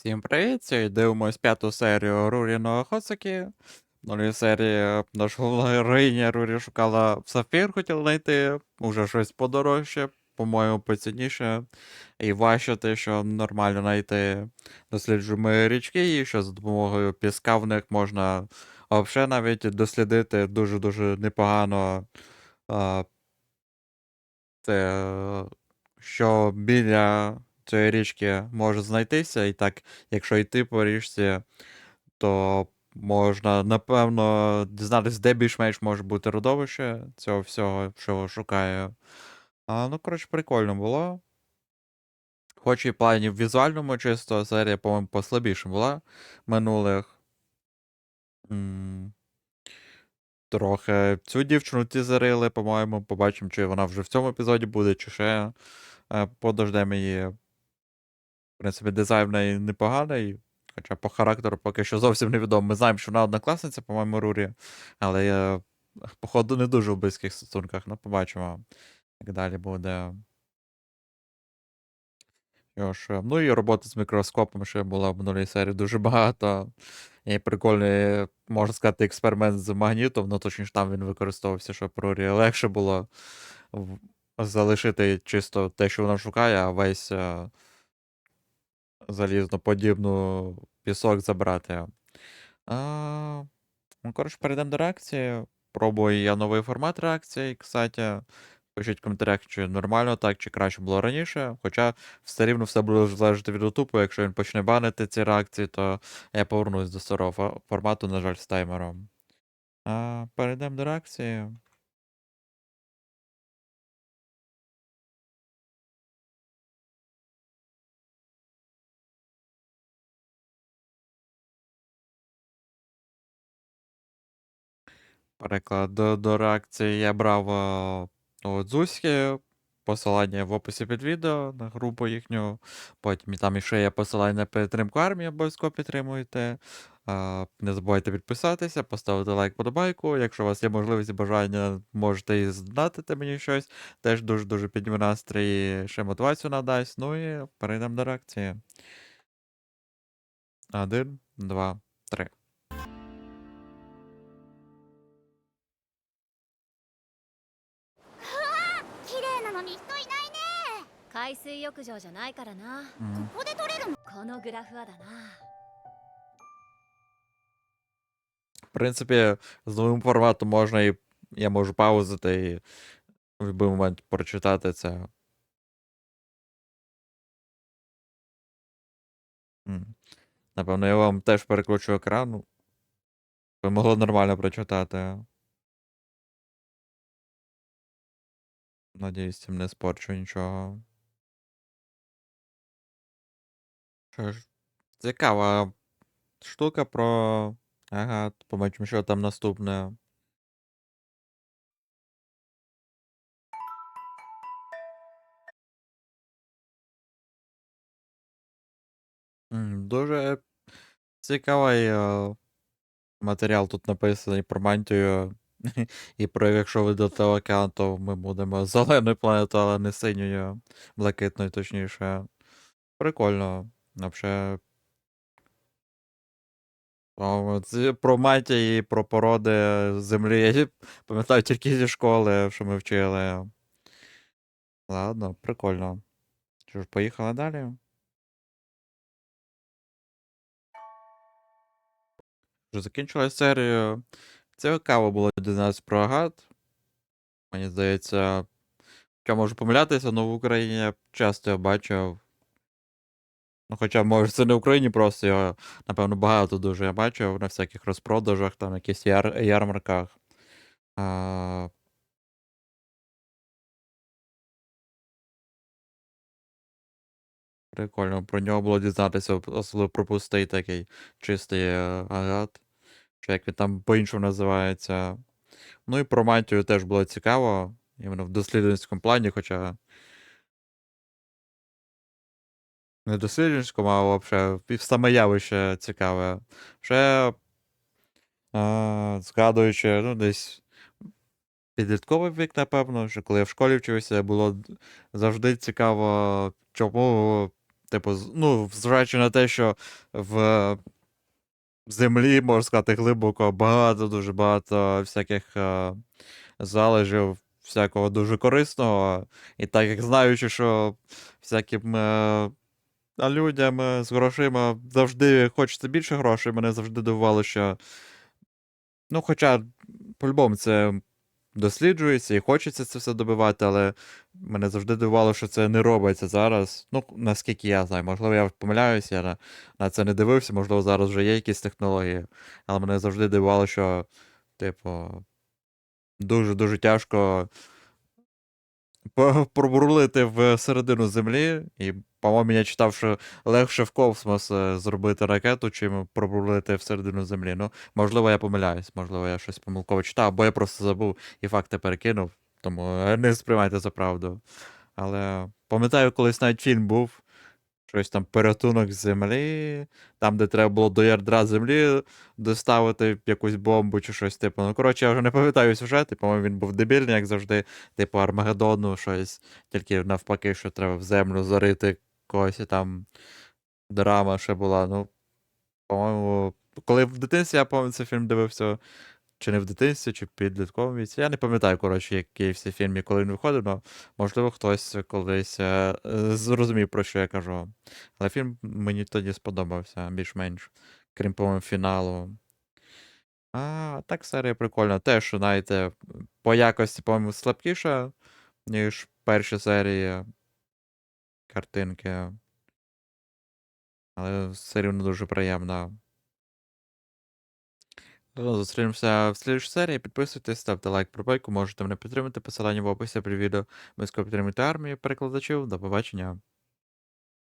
Всім привіт! Сьогодні дивимось п'яту серію Руріного Хоцакі. В новій серії наша головна героїня Рурі шукала сапфір, хотіла знайти, уже щось подорожче, по-моєму, поцінніше. І важче те, що нормально знайти. Досліджуємо річки, і що за допомогою піска в них можна взагалі навіть дослідити дуже-дуже непогано. а, Це що біля цієї річки може знайтися, і так, якщо йти по річці, то можна, напевно, дізнатися, де більш-менш може бути родовище цього всього, що шукає. А, ну, коротше, прикольно було. Хоч і в плані візуальному чисто, серія, по-моєму, послабіше була минулих. Трохи цю дівчину тізерили, по-моєму, побачимо, чи вона вже в цьому епізоді буде, чи ще е, подождемо її. В принципі, дизайн в неї непоганий, хоча по характеру поки що зовсім невідомо. Ми знаємо, що вона однокласниця, по-моєму, Рурі, але я, походу, не дуже в близьких стосунках. Ну, побачимо, як далі буде. Що ну і роботи з мікроскопом ще була в минулій серії дуже багато. І прикольний, можна сказати, експеримент з магнітом, ну точніше там він використовувався, щоб Рурі легше було залишити чисто те, що вона шукає, а весь е, залізноподібну пісок забрати. А, ну, коротше, перейдемо до реакції. Пробую я новий формат реакції, кстати. Пишіть в коментарях, чи нормально так, чи краще було раніше. Хоча все рівно все буде залежати від ютубу. Якщо він почне банити ці реакції, то я повернусь до старого формату, на жаль, з таймером. А, перейдемо до реакції. Переклад до, до реакції я брав е, у Дзуськи, посилання в описі під відео на групу їхню. Потім там ще є посилання на підтримку армії, обов'язково підтримуйте. Е, Не забувайте підписатися, поставити лайк, подобайку. Якщо у вас є можливість і бажання, можете і здатити мені щось. Теж дуже-дуже підніме настрій, ще мотивацію надасть. Ну і перейдемо до реакції. Один, два, три. 海水浴場じゃないからな М. ここで撮れるのこのグラフはだな В принципі, з новим форматом можна і. Я можу паузити і в будь-який момент прочитати це. М. Напевно, я вам теж переключу екран. ну, Ви могли нормально прочитати. Надіюсь, цим не спорчу нічого. Що ж, цікава штука про. Ага, побачимо, що там наступне. Дуже цікавий е, матеріал тут написаний про мантію. І про якщо ви до океану, то ми будемо зеленою планетою, але не синьою, блакитною, точніше. Прикольно. Вообще. О, це Про мантії і про породи землі. Я пам'ятаю тільки зі школи, що ми вчили. Ладно, прикольно. Що ж, поїхали далі. Вже закінчилась серія. Цікаво було дізнатися про агат. Мені здається, я можу помилятися, але в Україні я часто його бачив. Ну, хоча, може, це не в Україні, просто його, напевно, багато дуже я бачив на всяких розпродажах, там, якихось яр... ярмарках. А... Прикольно, про нього було дізнатися, особливо про пустий такий чистий е, агат. Чи як він там по-іншому називається. Ну і про мантію теж було цікаво, іменно в дослідницькому плані, хоча. Не дослідницькому, а взагалі саме явище цікаве. Ще а, згадуючи, ну, десь підлітковий вік, напевно, що коли я в школі вчився, було завжди цікаво, чому Типу, ну, зважаючи на те, що в землі, можна сказати, глибоко багато, дуже багато всяких е, залежів, всякого дуже корисного. І так як знаючи, що всяким е, а людям е, з грошима завжди хочеться більше грошей, мене завжди дивувало, що. Ну, хоча, по-любому, це досліджується і хочеться це все добивати, але мене завжди дивувало, що це не робиться зараз. Ну, наскільки я знаю, можливо, я помиляюся, я на, на це не дивився, можливо, зараз вже є якісь технології. Але мене завжди дивувало, що, типу, дуже-дуже тяжко пробурлити в середину землі. І, по-моєму, я читав, що легше в космос е, зробити ракету, чим пробурлити в середину землі. Ну, можливо, я помиляюсь, можливо, я щось помилково читав, або я просто забув і факти перекинув, тому е, не сприймайте за правду. Але пам'ятаю, колись навіть фільм був. Щось там порятунок землі, там, де треба було до ядра землі доставити якусь бомбу чи щось типу. Ну, коротше, я вже не пам'ятаю сюжет, і, по-моєму, він був дебільний, як завжди, типу Армагеддону, щось, тільки навпаки, що треба в землю зарити когось, і там драма ще була. Ну, по-моєму, коли в дитинстві я пам'ятаю цей фільм дивився, чи не в дитинстві, чи в підлітковому віці. Я не пам'ятаю, коротше, який всі фільм і коли він виходив, але можливо хтось колись е, зрозумів, про що я кажу. Але фільм мені тоді сподобався більш-менш, крім, по-моєму, фіналу. А так серія прикольна. Теж, знаєте, по якості, по-моєму, слабкіша, ніж перші серії картинки. Але все рівно дуже приємна. Зустрінемося в слідчій серії. Підписуйтесь, ставте лайк про байку, можете мене підтримати. Посилання в описі під відео. Ми підтримуйте армію, перекладачів. До побачення.